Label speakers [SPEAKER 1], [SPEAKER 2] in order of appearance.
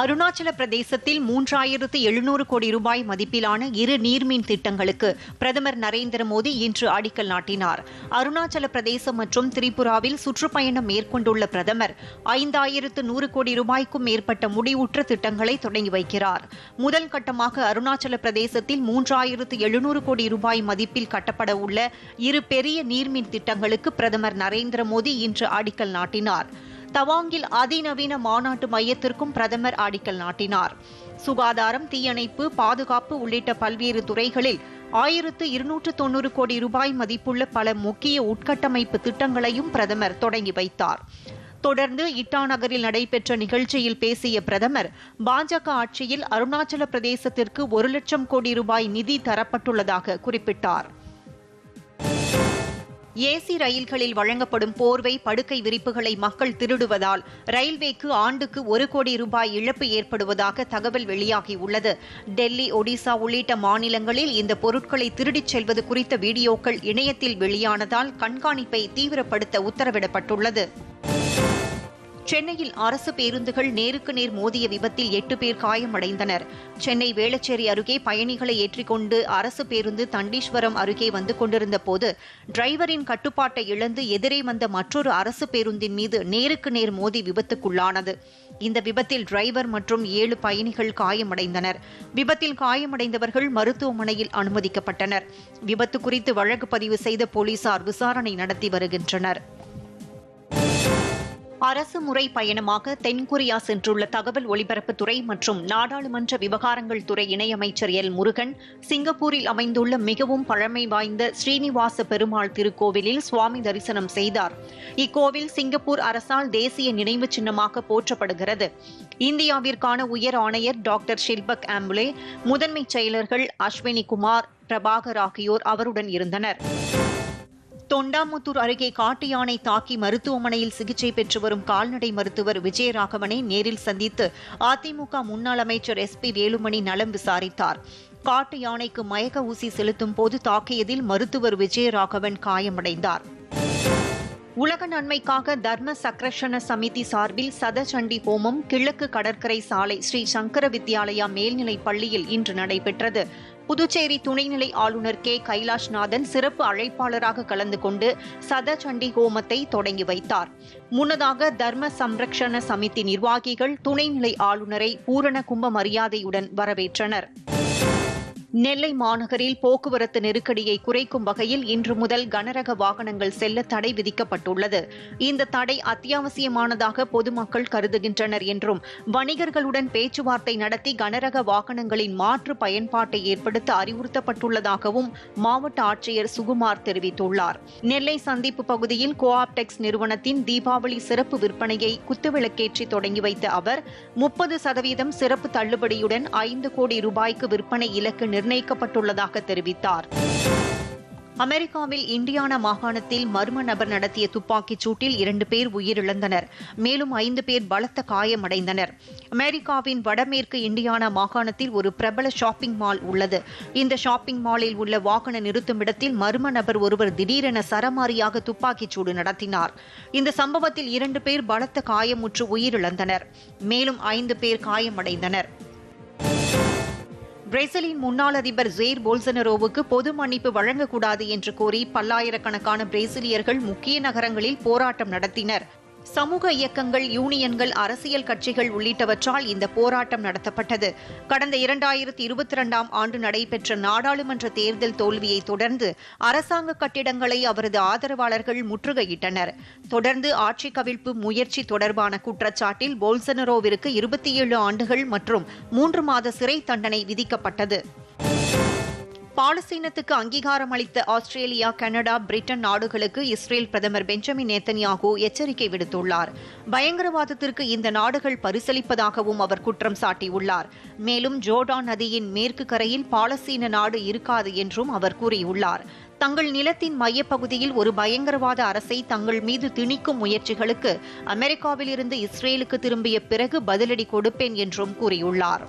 [SPEAKER 1] அருணாச்சல பிரதேசத்தில் மூன்றாயிரத்து எழுநூறு கோடி ரூபாய் மதிப்பிலான இரு நீர்மின் திட்டங்களுக்கு பிரதமர் நரேந்திர மோடி இன்று அடிக்கல் நாட்டினார். அருணாச்சல பிரதேசம் மற்றும் திரிபுராவில் சுற்றுப்பயணம் மேற்கொண்டுள்ள பிரதமர் ஐந்தாயிரத்து நூறு கோடி ரூபாய்க்கும் மேற்பட்ட முடிவுற்ற திட்டங்களை தொடங்கி வைக்கிறார். முதல் கட்டமாக அருணாச்சல பிரதேசத்தில் மூன்றாயிரத்து எழுநூறு கோடி ரூபாய் மதிப்பில் கட்டப்பட உள்ள இரு பெரிய நீர்மின் திட்டங்களுக்கு பிரதமர் நரேந்திர மோடி இன்று அடிக்கல் நாட்டினார். தவாங்கில் அதிநவீன மாநாட்டு மையத்திற்கும் பிரதமர் அடிக்கல் நாட்டினார். சுகாதாரம் தீயணைப்பு பாதுகாப்பு உள்ளிட்ட பல்வேறு துறைகளில் ஆயிரத்து இருநூற்று தொன்னூறு கோடி ரூபாய் மதிப்புள்ள பல முக்கிய உட்கட்டமைப்பு திட்டங்களையும் பிரதமர் தொடங்கி வைத்தார். தொடர்ந்து இட்டாநகரில் நடைபெற்ற நிகழ்ச்சியில் பேசிய பிரதமர் பாஜக ஆட்சியில் அருணாச்சல பிரதேசத்திற்கு ஒரு லட்சம் கோடி ரூபாய் நிதி தரப்பட்டுள்ளதாக குறிப்பிட்டார். ஏசி ரயில்களில் வழங்கப்படும் போர்வை படுக்கை விரிப்புகளை மக்கள் திருடுவதால் ரயில்வேக்கு ஆண்டுக்கு ஒரு கோடி ரூபாய் இழப்பு ஏற்படுவதாக தகவல் வெளியாகியுள்ளது. டெல்லி ஒடிசா உள்ளிட்ட மாநிலங்களில் இந்த பொருட்களை திருடிச் செல்வது குறித்த வீடியோக்கள் இணையத்தில் வெளியானதால் கண்காணிப்பை தீவிரப்படுத்த உத்தரவிடப்பட்டுள்ளது. சென்னையில் அரசு பேருந்துகள் நேருக்கு நேர் மோதிய விபத்தில் எட்டு பேர் காயமடைந்தனர். சென்னை வேளச்சேரி அருகே பயணிகளை ஏற்றிக்கொண்டு அரசு பேருந்து தண்டீஸ்வரம் அருகே வந்து கொண்டிருந்த போது டிரைவரின் கட்டுப்பாட்டை இழந்து எதிரே வந்த மற்றொரு அரசு பேருந்தின் மீது நேருக்கு நேர் மோதி விபத்துக்குள்ளானது. இந்த விபத்தில் டிரைவர் மற்றும் ஏழு பயணிகள் காயமடைந்தனர். விபத்தில் காயமடைந்தவர்கள் மருத்துவமனையில் அனுமதிக்கப்பட்டனர். விபத்து குறித்து வழக்கு பதிவு செய்த போலீசார் விசாரணை நடத்தி வருகின்றனர். அரசு முறை பயணமாக தென்கொரியா சென்றுள்ள தகவல் ஒலிபரப்புத்துறை மற்றும் நாடாளுமன்ற விவகாரங்கள் துறை இணையமைச்சர் எல் முருகன் சிங்கப்பூரில் அமைந்துள்ள மிகவும் பழமை வாய்ந்த ஸ்ரீனிவாச பெருமாள் திருக்கோவிலில் சுவாமி தரிசனம் செய்தார். இக்கோவில் சிங்கப்பூர் அரசால் தேசிய நினைவு சின்னமாக போற்றப்படுகிறது. இந்தியாவிற்கான உயர் ஆணையர் டாக்டர் ஷில்பக் ஆம்புலே முதன்மைச் செயலர்கள் அஸ்வினி குமார் பிரபாகர் ஆகியோர் அவருடன் இருந்தனர். தொண்டாமுத்தூர் அருகே காட்டு யானை தாக்கி மருத்துவமனையில் சிகிச்சை பெற்று வரும் கால்நடை மருத்துவர் விஜயராகவனை நேரில் சந்தித்து அதிமுக முன்னாள் அமைச்சர் எஸ் பி வேலுமணி நலம் விசாரித்தார். காட்டு யானைக்கு மயக்க ஊசி செலுத்தும் போது தாக்கியதில் மருத்துவர் விஜயராகவன் காயமடைந்தார். உலக நன்மைக்காக தர்ம சக்ரஷண சமிதி சார்பில் சதசண்டி ஹோமம் கிழக்கு கடற்கரை சாலை ஸ்ரீ சங்கர வித்யாலயா மேல்நிலைப் பள்ளியில் இன்று நடைபெற்றது. புதுச்சேரி துணைநிலை ஆளுநர் கே. கைலாஷ்நாதன் சிறப்பு அழைப்பாளராக கலந்து கொண்டு சத சண்டி ஹோமத்தை தொடங்கி வைத்தார். முன்னதாக தர்ம சம்ரக்ஷண சமிதி நிர்வாகிகள் துணைநிலை ஆளுநரை பூரண கும்ப மரியாதையுடன் வரவேற்றனர். நெல்லை மாநகரில் போக்குவரத்து நெருக்கடியை குறைக்கும் வகையில் இன்று முதல் கனரக வாகனங்கள் செல்ல தடை விதிக்கப்பட்டுள்ளது. இந்த தடை அத்தியாவசியமானதாக பொதுமக்கள் கருதுகின்றனர் என்றும் வணிகர்களுடன் பேச்சுவார்த்தை நடத்தி கனரக வாகனங்களின் மாற்று பயன்பாட்டை ஏற்படுத்த அறிவுறுத்தப்பட்டுள்ளதாகவும் மாவட்ட ஆட்சியர் சுகுமார் தெரிவித்துள்ளார். நெல்லை சந்திப்பு பகுதியில் கோஆப்டெக்ஸ் நிறுவனத்தின் தீபாவளி சிறப்பு விற்பனையை குத்துவிளக்கேற்றி தொடங்கி வைத்த அவர் முப்பது சதவீதம் சிறப்பு தள்ளுபடியுடன் ஐந்து கோடி ரூபாய்க்கு விற்பனை இலக்கு நிர்ணயிக்கப்பட்டுள்ளதாக தெரிவித்தார். அமெரிக்காவில் இண்டியானா மாகாணத்தில் மர்ம நபர் நடத்திய துப்பாக்கிச் சூட்டில் இரண்டு பேர் உயிரிழந்தனர். மேலும் ஐந்து பேர் பலத்த காயமடைந்தனர். அமெரிக்காவின் வடமேற்கு இண்டியானா மாகாணத்தில் ஒரு பிரபல ஷாப்பிங் மால் உள்ளது. இந்த ஷாப்பிங் மாலில் உள்ள வாகன நிறுத்துமிடத்தில் மர்ம நபர் ஒருவர் திடீரென சரமாரியாக துப்பாக்கிச் சூடு நடத்தினார். இந்த சம்பவத்தில் இரண்டு பேர் பலத்த காயமுற்று உயிரிழந்தனர். மேலும் ஐந்து பேர் காயமடைந்தனர். பிரேசிலின் முன்னாள் அதிபர் ஜெயிர் போல்சனரோவுக்கு பொது மன்னிப்பு வழங்கக்கூடாது என்று கோரி பல்லாயிரக்கணக்கான பிரேசிலியர்கள் முக்கிய நகரங்களில் போராட்டம் நடத்தினர். சமூக இயக்கங்கள் யூனியன்கள் அரசியல் கட்சிகள் உள்ளிட்டவற்றால் இந்த போராட்டம் நடத்தப்பட்டது. கடந்த இரண்டாயிரத்தி இருபத்தி இரண்டாம் ஆண்டு நடைபெற்ற நாடாளுமன்ற தேர்தல் தோல்வியை தொடர்ந்து அரசாங்க கட்டிடங்களை அவரது ஆதரவாளர்கள் முற்றுகையிட்டனர். தொடர்ந்து ஆட்சி கவிழ்ப்பு முயற்சி தொடர்பான குற்றச்சாட்டில் போல்சனரோவிற்கு இருபத்தி ஏழு ஆண்டுகள் மற்றும் மூன்று மாத சிறை தண்டனை விதிக்கப்பட்டது. பாலஸ்தீனத்துக்கு அங்கீகாரம் அளித்த ஆஸ்திரேலியா கனடா பிரிட்டன் நாடுகளுக்கு இஸ்ரேல் பிரதமர் பெஞ்சமின் நேத்தன்யாகு எச்சரிக்கை விடுத்துள்ளார். பயங்கரவாதத்திற்கு இந்த நாடுகள் பரிசளிப்பதாகவும் அவர் குற்றம் சாட்டியுள்ளார். மேலும் ஜோர்டான் நதியின் மேற்கு கரையில் பாலஸ்தீன நாடு இருக்காது என்றும் அவர் கூறியுள்ளார். தங்கள் நிலத்தின் மையப்பகுதியில் ஒரு பயங்கரவாத அரசை தங்கள் மீது திணிக்கும் முயற்சிகளுக்கு அமெரிக்காவிலிருந்து இஸ்ரேலுக்கு திரும்பிய பிறகு பதிலடி கொடுப்பேன் என்றும் கூறியுள்ளார்.